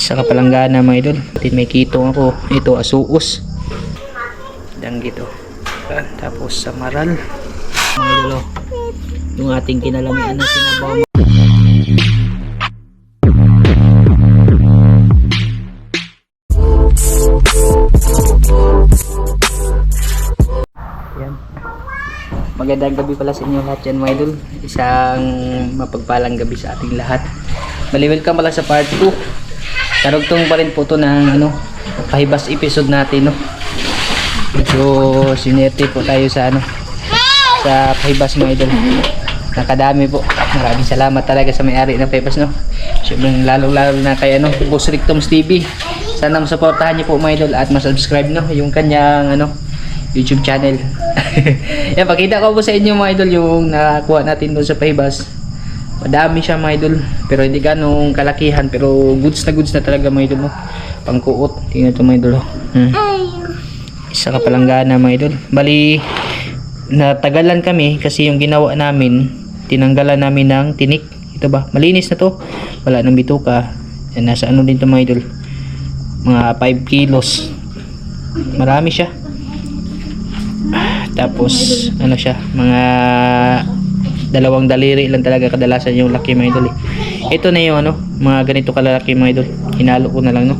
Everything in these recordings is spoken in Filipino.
Isa ka palanggana mga idol. Tin may kitong ako. Ito asuos. Danggit. Yan. Tapos sa maral. Mga idol oh. Yung ating kinalamian na sinabaw. Magandang gabi pala sa inyo lahat yan mga idol. Isang mapagpalang gabi sa ating lahat. Bali welcome pala sa part 2. Karugtong pa rin po to ng ano, pahibas episode natin no. Medyo sinerte po tayo sa ano sa pahibas mga idol. Nakadami po. Maraming salamat talaga sa may-ari ng pahibas no. Siyempre lalo lalo na kay ano, Boss Rictoms TV. Sana masuportahan niyo po mga idol at ma-subscribe no yung kanyang ano YouTube channel. Yan, pakita ko po sa inyo mga idol yung nakakuha natin doon sa Pahibas. Madami siya mga idol. Pero hindi ganong kalakihan. Pero goods na goods na talaga mga idol. No? Pangkuot. Tingnan ito mga idol. oh. Hmm. Isa ka palanggana mga idol. Bali, natagalan kami kasi yung ginawa namin, tinanggalan namin ng tinik. Ito ba? Malinis na to. Wala nang bituka. Yan, nasa ano din to mga idol. Mga 5 kilos. Marami siya. Tapos ano siya, mga dalawang daliri lang talaga kadalasan yung laki mga idol. eh. Ito na yung ano, mga ganito kalalaki mga idol. Hinalo ko na lang no.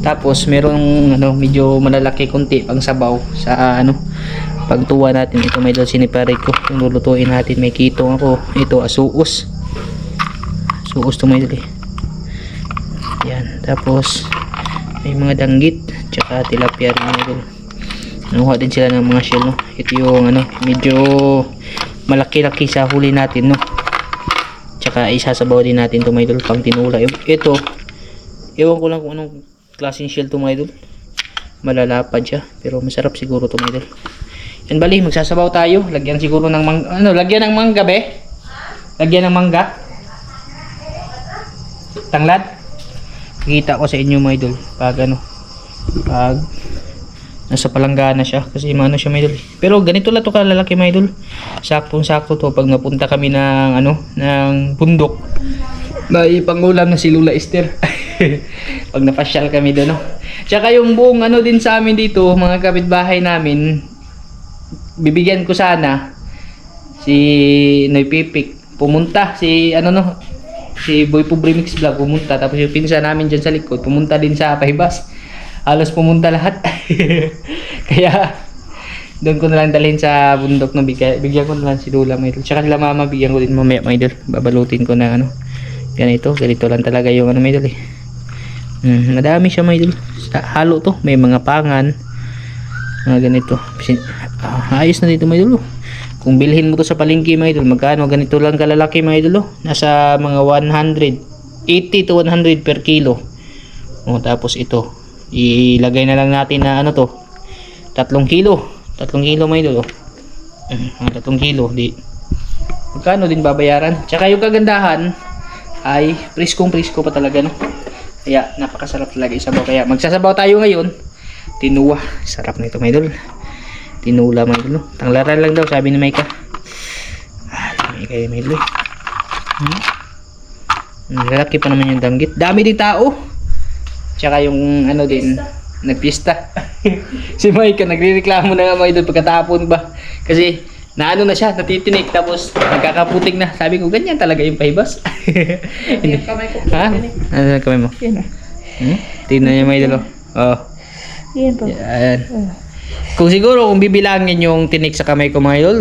Tapos merong ano, medyo malalaki konti pang sabaw sa ano pagtuwa natin ito mga idol sinipare ko yung lulutuin natin may kitong ako ito asuos suos to mga idol eh. yan tapos may mga danggit tsaka tilapia rin mga idol Nakuha din sila ng mga shell, no? Ito yung, ano, medyo malaki-laki sa huli natin, no? Tsaka isasabaw din natin to mga idol, pang tinula. Ito, ewan ko lang kung anong klaseng shell to mga idol. Malalapad siya, pero masarap siguro to mga idol. Yan bali, magsasabaw tayo. Lagyan siguro ng mang ano, lagyan ng mangga, be? Lagyan ng mangga. Tanglad. Kita ko sa inyo mga idol, pag ano, pag nasa palanggana siya kasi ano siya may idol. Pero ganito lang to kalalaki may idol. Saktong sakto to pag napunta kami ng ano ng bundok. May pangulam na si Lula Esther. Pag napasyal kami doon no? Tsaka yung buong ano din sa amin dito mga kapitbahay namin bibigyan ko sana si Noy Pipik. Pumunta si ano no? Si Boy Pobre Vlog pumunta. Tapos yung pinsa namin dyan sa likod pumunta din sa Pahibas halos pumunta lahat. Kaya doon ko na lang dalhin sa bundok na bigyan, bigyan ko na lang si Lula mga idol. Tsaka sila mama bigyan ko din mamaya mga idol. Babalutin ko na ano. Ganito, ganito lang talaga yung ano mga idol eh. Hmm, madami siya mga idol. Sa halo to, may mga pangan. Mga ganito. Ah, ayos na dito mga idol. oh. Kung bilhin mo to sa palengke mga idol, magkano ganito lang kalalaki mga idol. oh. Nasa mga 100 80 to 100 per kilo. O, tapos ito, ilagay na lang natin na ano to, tatlong kilo. Tatlong kilo may. Mm, mga tatlong kilo. Di, magkano din babayaran? Tsaka yung kagandahan ay priskong prisko pa talaga no. Kaya napakasarap talaga isabaw. Kaya magsasabaw tayo ngayon. Tinuwa. Sarap nito may idol. Tinula may idol. no? Tanglaran lang daw sabi ni Micah. Ah, Micah yung may idol. eh. Hmm? Lalaki pa naman yung danggit. Dami din tao. Tsaka yung ano din, nagpista. si Mike, nagrereklamo na nga mga idol pagkatapon ba. Kasi naano na siya, natitinik, tapos nagkakaputik na. Sabi ko, ganyan talaga yung pahibas. Yan kamay ko. ha? Ano ang kamay mo? Yan ah. Hmm? Tingnan niyo mga idol. oh. Yan po. Yan. Kung siguro kung bibilangin yung tinik sa kamay ko mga idol,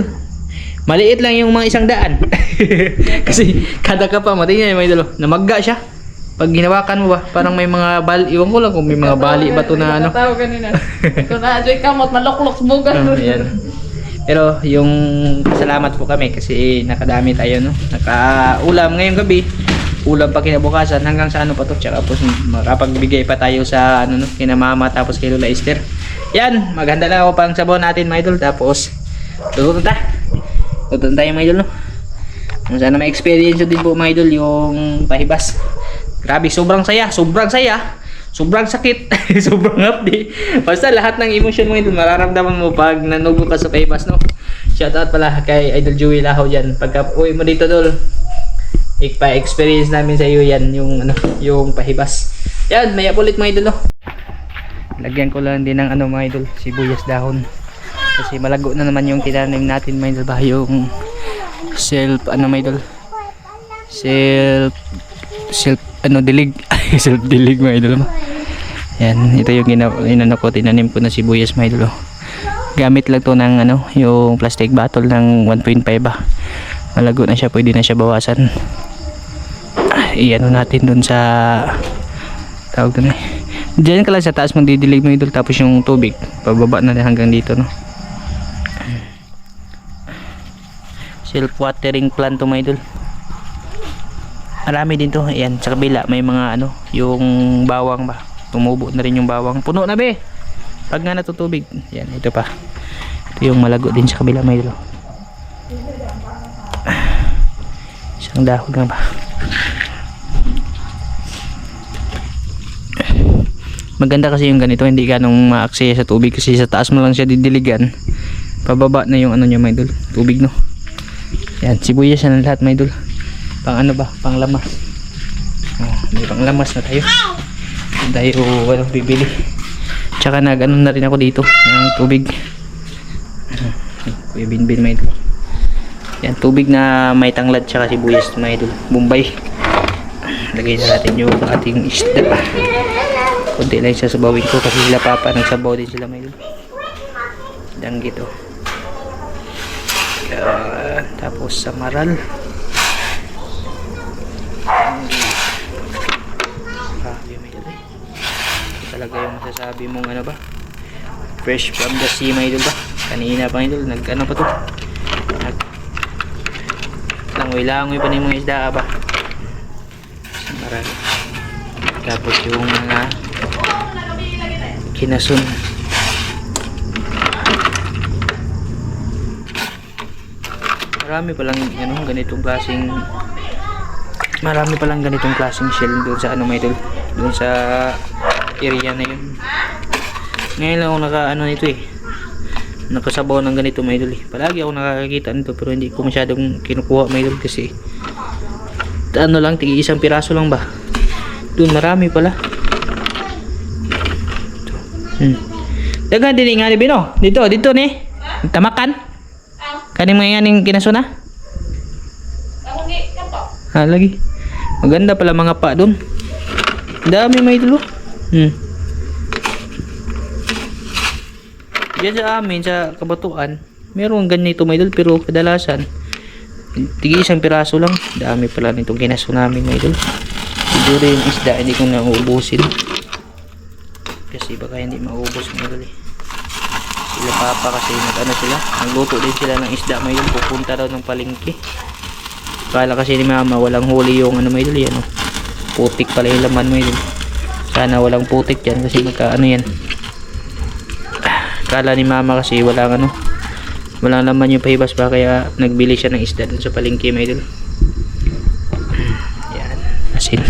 maliit lang yung mga isang daan. Kasi kada ka pa, matingnan yung mga idol, namagga siya. Pag ginawakan mo ba, parang may mga bali, iwan ko lang kung may mga bali ba to na ano. Tao kanina. Kung na-adjoy kamot, maluklok sa bugan. Oh. Pero yung salamat po kami kasi nakadami tayo no. Nakaulam ngayong gabi. Ulam pa kinabukasan hanggang sa ano pa to. Tsaka po makapagbigay pa tayo sa ano no, kina mama tapos kay Lola Esther. Yan, maganda na ako pang sabaw natin mga idol. Tapos luluto ta. Luluto tayo mga idol no. Sana may experience din po mga idol yung pahibas. Grabe, sobrang saya, sobrang saya. Sobrang sakit, sobrang hapdi. Basta lahat ng emotion mo ito, mararamdaman mo pag nanugo ka sa Paybas, no? Shoutout pala kay Idol Joey Lahaw dyan. Pagka uwi mo dito, dol, ipa-experience namin sa iyo yan, yung, ano, yung pahibas. Yan, may ulit mga idol. oh. Lagyan ko lang din ng ano mga idol, sibuyas dahon. Kasi malago na naman yung tinanim natin mga idol ba, yung self, ano mga idol, self, self, ano, dilig, self dilig mga idol. Yan, ito yung gina, inano ko, tinanim ko na sibuyas mga idol. Gamit lang to ng ano, yung plastic bottle ng 1.5 ba. Malago na siya, pwede na siya bawasan. Ah, i-ano natin dun sa tawag doon eh. Diyan ka lang sa taas magdidilig mo idol tapos yung tubig pababa na rin hanggang dito no. Self watering plant to mga idol. Marami din to. Ayan sa kabila may mga ano yung bawang ba. Tumubo na rin yung bawang. Puno na be. Pag nga natutubig. Yan ito pa. Ito yung malago din sa kabila mga idol. Isang dahon lang ba. maganda kasi yung ganito hindi ganong ma-access sa tubig kasi sa taas mo lang siya didiligan pababa na yung ano niya may idol tubig no yan sibuyas yan lahat may idol pang ano ba? Pang lamas. Oh, may pang lamas na tayo. Tayo walang bibili. Tsaka nag ano na rin ako dito ng tubig. Kuya binbin may idol. Yan tubig na may tanglad tsaka sibuyas may idol. Bombay. Lagay na natin yung ating isda. Konti lang sa sabawin ko kasi sila papa nagsabaw din sila may danggit oh. Yan. tapos sa maral grabe may idol eh. Ito talaga yung masasabi mong ano ba? Fresh from the sea may idol ba? Kanina pa idol nag ano pa to? Nag langoy langoy pa na yung mga isda ba? Maral tapos yung mga kinasun. Marami palang ano, ganitong klaseng marami palang ganitong klaseng shell doon sa ano may doon sa area na yun ngayon lang ako naka ano nito eh nakasabaw ng ganito may idol eh palagi ako nakakakita nito pero hindi ko masyadong kinukuha may idol kasi ano lang tigi isang piraso lang ba doon marami pala Hmm. Dagan dili nga ni Bino. Dito, dito ni. Tamakan. Kaning mga yaning kinasuna. Ako ni, kanto. Ha, lagi. Maganda pala mga pa doon. Dami may dulo. Hmm. Diyan sa amin, sa kabatuan, meron ganito may idol pero kadalasan, tigi isang piraso lang. Dami pala nitong kinaso namin may idol. Siguro yung isda, hindi ko na. Kasi baka hindi maubos mga idol eh. Sila papa kasi nag ano sila, nagluto din sila ng isda may idol. Pupunta daw ng palengke. Kala kasi ni mama walang huli yung ano may idol yan. Oh. Putik pala yung laman may idol. Sana walang putik yan kasi magka ano yan. Kala ni mama kasi walang ano. Walang laman yung pahibas ba kaya nagbili siya ng isda dun sa palengke may idol. Yan. Asin.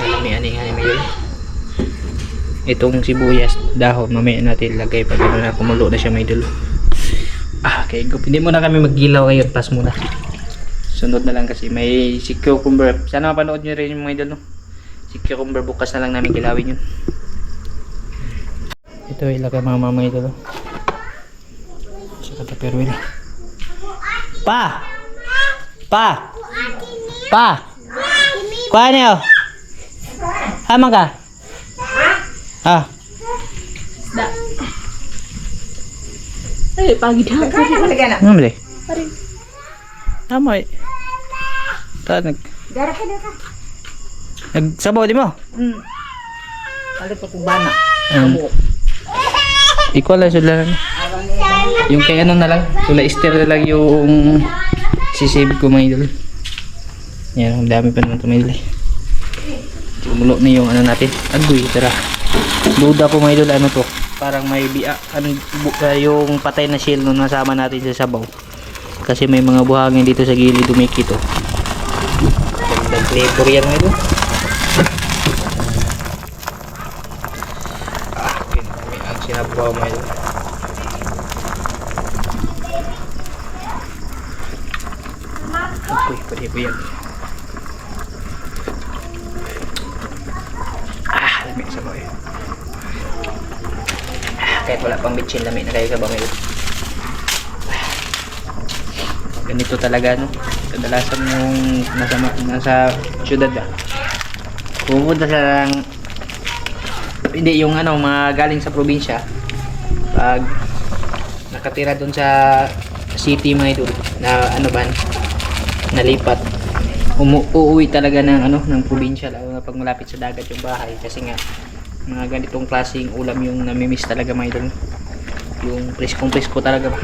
Malami ani nga may idol. Itong sibuyas dahon mamaya natin lagay pag ano na kumulo na siya may idol. Ah, okay, go. Hindi muna kami maggilaw ngayon, pas muna. Sunod na lang kasi may si cucumber. Sana mapanood nyo rin yung mga idol, no? Si cucumber bukas na lang namin kilawin yun. Ito ilagay mga mama idol, no? Sa kataperwil. Pa! Pa! Pa! Kuha niyo! Hamang ka? Ah, Da. Ay, pagi dah. ano ba Tama eh. Ta, nag... Nagsabaw di mo? Hmm. Kali pa kung bana. Um, equal lang sila. Yung kay ano na lang, sula Esther na lang yung sisave ko mga idol. Yan, ang dami pa naman eh. Tumulo na yung ano natin. Agoy, tara. Duda ko mga idol, ano to? Parang may biya, ano, bu- ah, yung patay na shell nung nasama natin sa sabaw. Kasi may mga buhangin dito sa gilid dumikit oh. Flavor yan mga idol. Ah, kinami ang sinabaw mga idol. Uy, pwede. Ah, lamig sa bahay. Ah, kahit wala pang. Ganito talaga, no? Kadalasan yung nasa, nasa syudad ba? Pupunta sa hindi yung ano mga galing sa probinsya pag nakatira doon sa city mga idol na ano ba nalipat umu talaga ng ano ng probinsya lalo na pag malapit sa dagat yung bahay kasi nga mga ganitong klaseng ulam yung namimiss talaga mga idol yung preskong presko talaga ba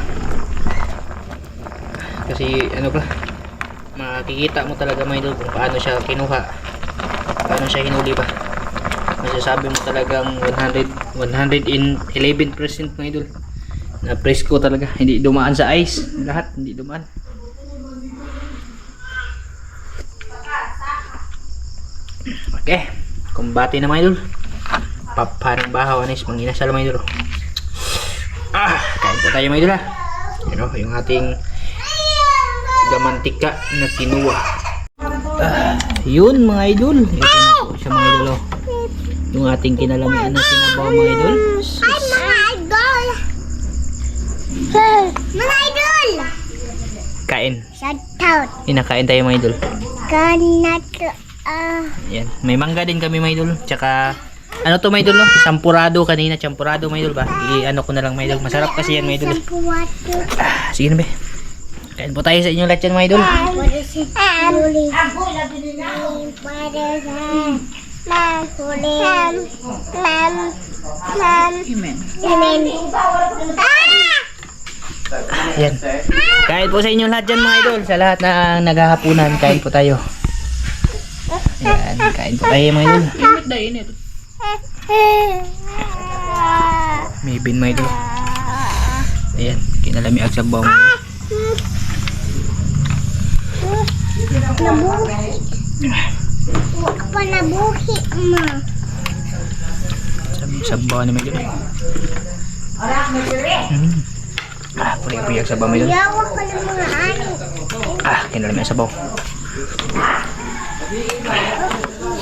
kasi ano ba? Makikita mo talaga mga idol kung paano siya kinuha. Paano siya hinuli ba? Masasabi mo talagang 100 111% mga idol na presko talaga. Hindi dumaan sa ice. Lahat hindi dumaan. Okay. Kumbati na mga idol papanang bahaw anis. Manginasal mga idol ah kain po tayo mga idol ha? Yun o, yung ating gamantika na kinuha ah, yun mga idol ito na po siya mga idol oh. yung ating kinalamian na sinabaw mga idol Ay, mga idol! Mga idol! kain Shout out! Inakain tayo mga idol. Kanat, ah, Yan. May mangga din kami mga idol. Tsaka, ano to mga idol no? Sampurado kanina. Champurado mga idol ba? I-ano ko na lang mga idol. Masarap kasi yan mga idol. Ah, sige na be. Kain po tayo sa inyo lahat yan mga idol. What is it? Huli. What is it? Mam, huli. Mam, mam, mam. Amen. Amen. Ah! Yan. Kain po sa inyo lahat yan mga idol. Sa lahat na naghahapunan, kain po tayo. Yan. Kain po tayo mga idol. Init na init. May bin mga idol. Ayan. Kinalami ang sabaw. mga idol. Nabuhi. Huwag pa nabuhi, ma. Sab- Sabaw ni mga idol. Mm. Ah, ang sabaw mga idol. Yawa ka ng mga ani. Ah, kinalami ang sabaw.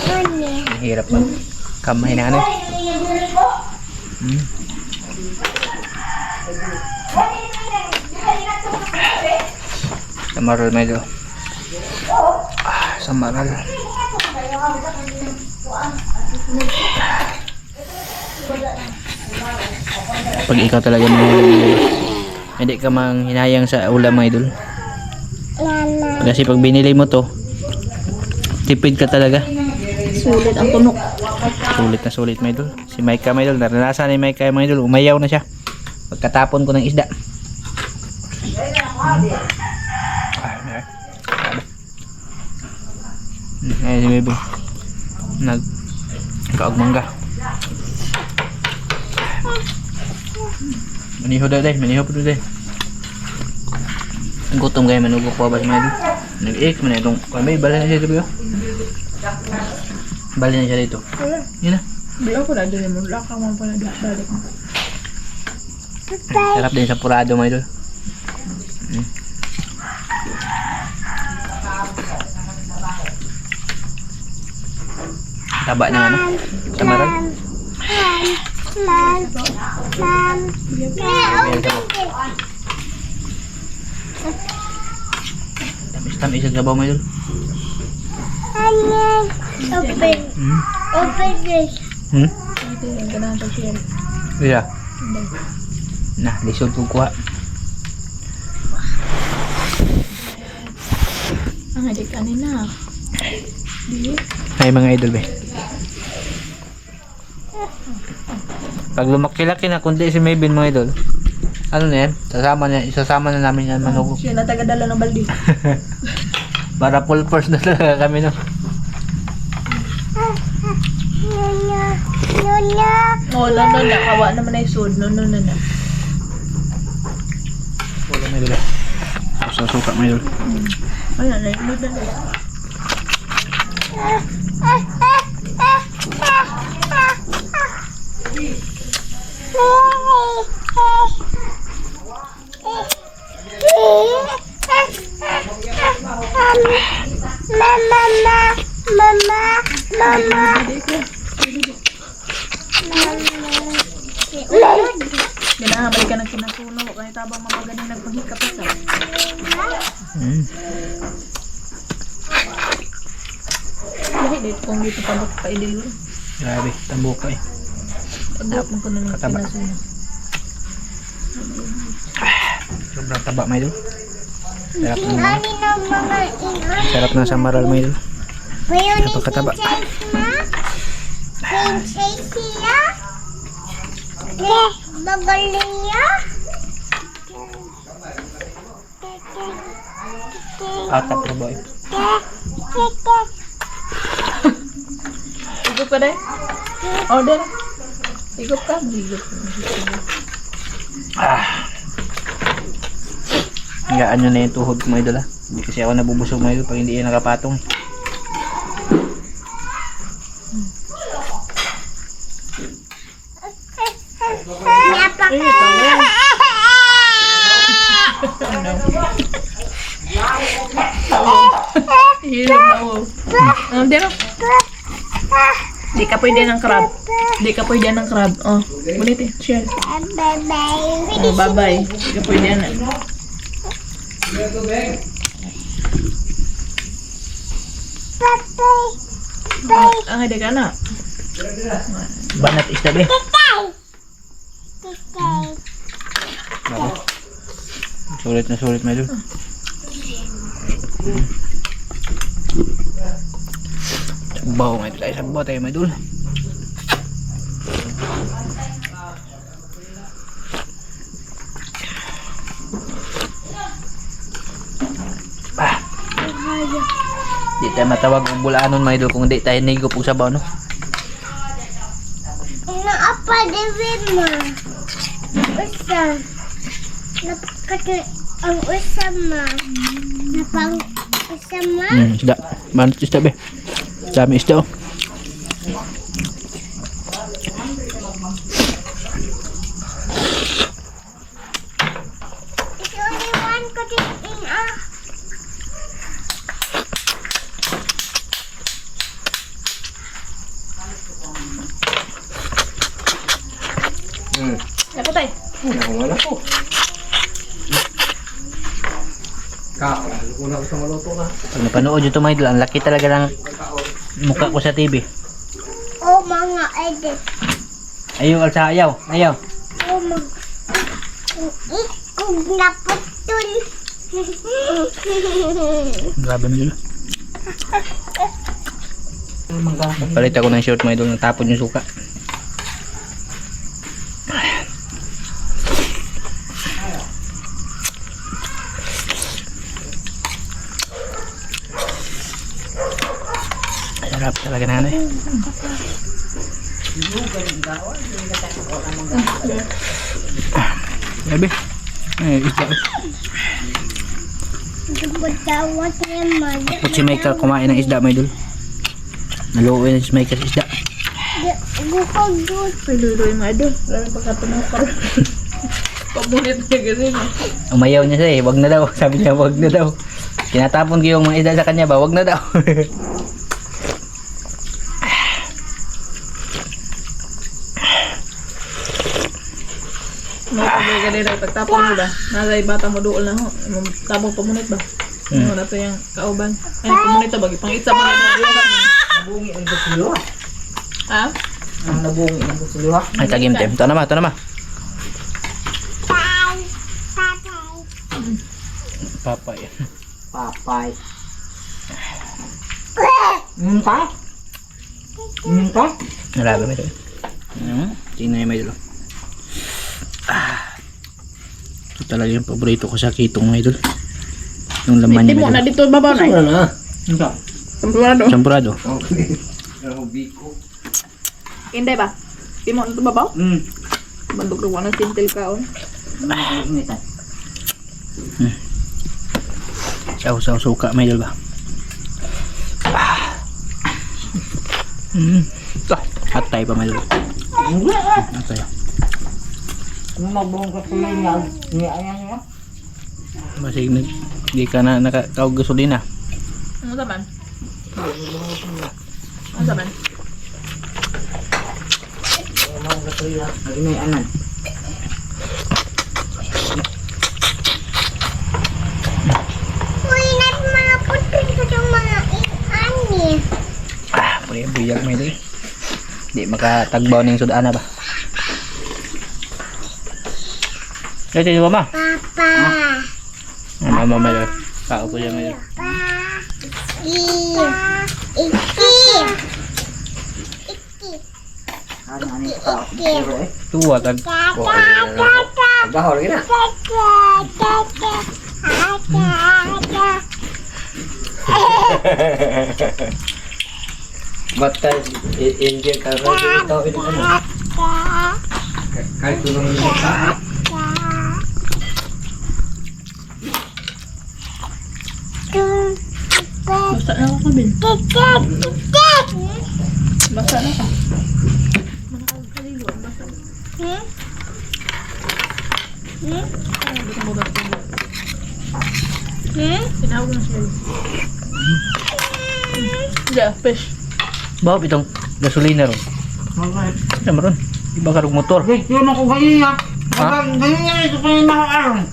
Ani. Ang hirap mag kamay na ano. Hmm. Samaral medyo. Ah, samaral. Pag ikaw talaga mo hindi ka mang hinayang sa ulam mga idol. Kasi pag binili mo to, tipid ka talaga. Sulit ang tunok. Sulit na sulit, my idol. Si Micah, my idol. Naranasan ni Micah, my idol. Umayaw na siya. Pagkatapon ko ng isda. Ah, may- Hmm, Ayun si Bebe. Nag... Kaagmangga. Maniho daw dahil. Maniho po dahil. Gutom kayo manugo po ba si my idol? Nag-iik man itong... Kami, bala na siya dito. Bali na siya dito. Yun na. Bila ko na doon mo. Laka mo pala balik. Sarap din sa purado mga idol. Mm. Taba ng ano? Samaral? Mam, mam. Ayan sabaw. Tamis tamis ang sabaw mga idol. Ano? Open. Hmm? Open this. Hmm? Yeah. Nah, lisod ko kuha. Ang adik kanina. Ay mga idol be. Pag lumaki-laki na kundi si Maybin mga idol. Ano na yan? Sasama na, isasama na namin yan manugo. Siya na tagadala ng balde. Para full force na talaga kami no. Nuna. Nuna. No, no, no, na. Kawa naman na sud. No, no, no, no. Wala may dala. Susuka may dala. Wala na. No, no, no. Hey. Mama, mama, mama, mama. Ginahabay ka ng kinasuno. Kaya tabang mapagaling nagpanghikap sa. Mm. Dahil dito kung idilo. Grabe, tambo ka eh. Mo ko na ng Kataba. Sobrang taba, may idol. Sarap na. Ani na mga ina. Sarap na sa maral, may. Mayroon Napakataba. na. Princess sila. Magaling niya. Akat na ba eh. Higop ka dahil? Order. Higop ka. Higop. Hiyaan nyo na yung tuhod ko, may idol ah. Hindi kasi ako nabubusog, may idol, pag hindi yan nakapatong. Hirap na oh. Oh, di ba? Di ka pwede ng crab. Di ka pwede ng crab. Oh, bulit eh. Share. Bye-bye. Oh, bye-bye. Di ka pwede na. Bye-bye. Oh, ang hindi ka na. Banat isda be. Bye. Grabe. Sulit na sulit, may idol. Sabaw, may idol. Ay, sabaw tayo, may idol. Ah. Di tayo matawag ng bulanon, may idol, kung di tayo nigop og sabaw, no? Naapa din mo. Usa. Napakati ang usama. Napang usama. Hmm, isda. Banat isda, be. Dami isda, oh. It's only one cutting in a Ako tayo. Pag napanood nyo ito, mga idol, ang laki talaga ng mukha ko sa TV. oh mga edit. Ayaw, alsa, ayaw, ayaw. Oh mga ikog na putol. Grabe na yun. Palit ako ng short, mga idol, natapon yung suka. Sarap talaga na ano eh. Grabe. Ay, isda. Butawat niya mag. Put si Michael kumain ng isda, may idol. Naluoy na si Michael isda. Bukog doon. Piluloy mo ado. Lalo pagkatunaw ka. Pamulit niya kasi. no? Umayaw niya siya eh, wag na daw. Sabi niya, wag na daw. Tinatapon ko yung mga isda sa kanya ba, wag na daw. May pagay ka nila. Pagtapon mo ba? Nasa'y bata mo doon na ho. Tapong pamunit ba? Ano na to yung kauban. Ay, pamunit ba? Pang itsa mo na yung Nabungi ang gusto Ha? Ang nabungi ang ha. Ay, tagim tem. Ito naman, ito naman. Tay. Tatay. Papay. Papay. Hmm pa? Pa? Nalaga mo ito. Hmm, tingnan niyo may idol. Ah. Ito talaga yung paborito ko sa kitong mga idol. Yung laman niya mo may na dito babaw na. Ano na? Ano? Sampurado. Sampurado. Okay. Biko. Hindi ba? Hindi mo na dito babaw? Hmm. Bandog na wala sintil ka on. Initan. Saw, saw, suka may idol ba? Ah. Mm. Ah, hatay pa may ah. Hatay. Mabungi ka sila niya. Niya. Basig na, di ka na nakakaog gasolina. Ano naman? Ano saban? Lagi may anan. Uy, nat mga putol ko yung mga ani. Ah, pwede buyag may idol. Di makatagbaw ng sudana ba? Ito di ba ma? Papa. Ah, mama may idol. Kao ko dyan may idol. Pa. Iki. Iki. Ano ano yung tao? Iki. Pero eh. Tuwa tag. Tata, Oh, ayun na. tata, Agahol lagi na. tata, tata. Ata, ata. Bata, Indian ka rin ito. Ito ano? Tata, Kahit tulong mo ka. tata. Tum, tata, Basta na ako tata, tata. Basta na ka. Hmm? Hmm? Hmm? Tinawag na siya. Hindi, fish. Bawap itong gasolina ron. Ano mo ron? Iba karong motor. Okay, yun ako ganyan ya. Ha? Ganyan nga ito kayo nakakaroon.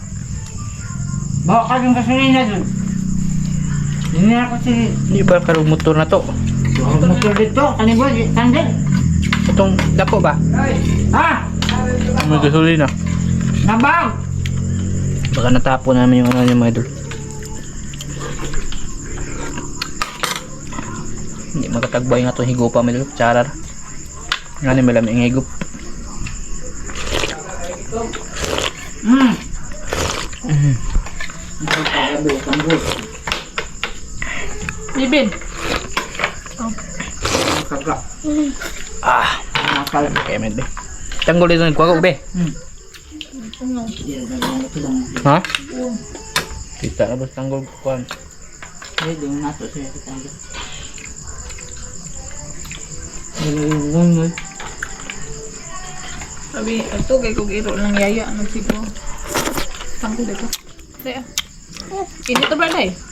Bawa ka yung gasolina dun. Hindi na ako si... Hindi ba karong motor na to? Ang motor dito, kanibol, tandem. Itong dako ba? Ha? May gasolina. Nabang! Baka natapo namin yung ano yung mga idol. Hindi magkatagbay nga itong higupa mga idol. Charar. Nga ni malam yung higup. Hmm. Mhm. Ito kagabi, tambol. Bibin. Kaga. Ah, Nakal. kaya med. Tanggol dito nagkuha ko be. Ano? Ha? Kita na ba tanggol kuhan? Eh, di mo nato siya tanda. Ganyan, Sabi, ito kay kong iro ng yaya. Nagsigo. Tangko dito. Daya. Ini to ba? Paano?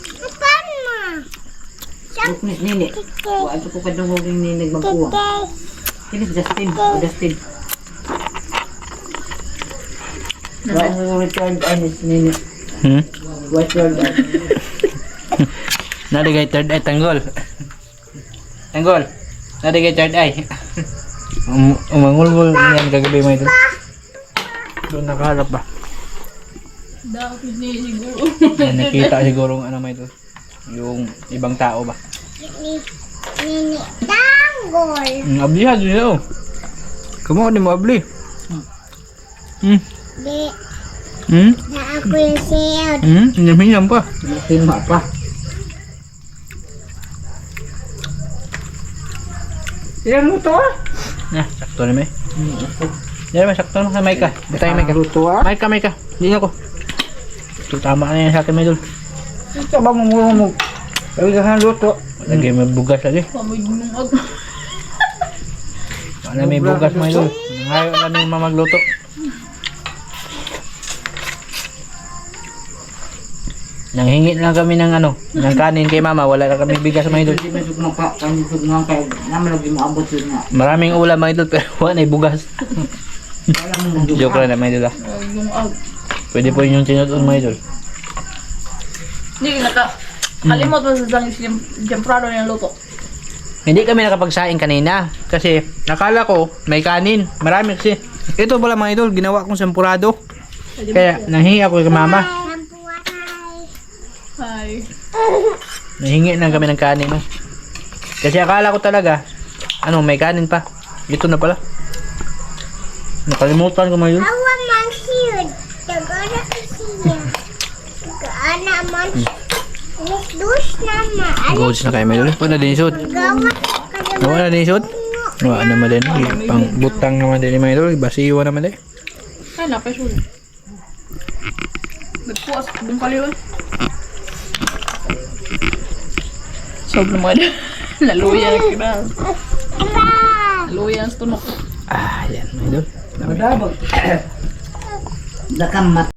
Buknis nini. Wala ko kadungog yung ninig magkuha. Tete. Ini Justin. O Justin. Wala ko return eyes nini. Hmm? What's your dad? Nadigay third eye tanggol. Tanggol. Nadigay third eye. Um, umangulgol yan kagabi mga idol. Doon nakaharap ba? Dapat ni siguro. Nakita siguro ang ano mga idol. Yung ibang tao ba? Ni, nini, tanggol. Mm, ablihan yun oh. Kamu ni mo abli. Hmm. Di, Hmm? na ako yung sayo. Hmm? Hinam-hinam pa. Tima pa. Ilan mo to ah? Nah, sakto na may. Yan may sakto na may ka. Bitay may ka. Luto ah? May ka, may ka. Hindi na ko. Ito tama na yan sa akin may idol. Ito ba mo mo mo? Sabi ka luto. Lagi may bugas lagi. Pamoy nung ag. Wala may bugas mga idol. Ngayon na ni mamagluto. Nanghingi lang kami ng ano, ng kanin kay mama, wala na kami bigas mga idol. Mo mo yun. Maraming ulam mga idol pero wala na bugas. Mo Joke lang na mga idol ah. Pwede po yung tinutun mga idol. Hindi, naka... Kalimot mo sa sang jemprado ng luto. Hindi kami nakapagsaing kanina kasi nakala ko may kanin. Marami kasi. Ito pala mga idol, ginawa kong sampurado. Kaya nahingi ako kay mama. Hi. Nahingi lang kami ng kanin. No? Kasi akala ko talaga, ano, may kanin pa. Ito na pala. Nakalimutan ko mga idol. Awa man siya. Tagana ko siya. Tagana man siya. Dus naman. Goals na kayo mga idol. Wala din isod. naman? Wala din isod. Wala naman din. Pang butang naman din mga idol. Basiwa naman din. Ay, napay suli. Nagpuas, bung kaliwan. Sobrang mga Laluya na kita. Laluya ang tunok. Ah, yan mga idol. Madabog. Dakamat.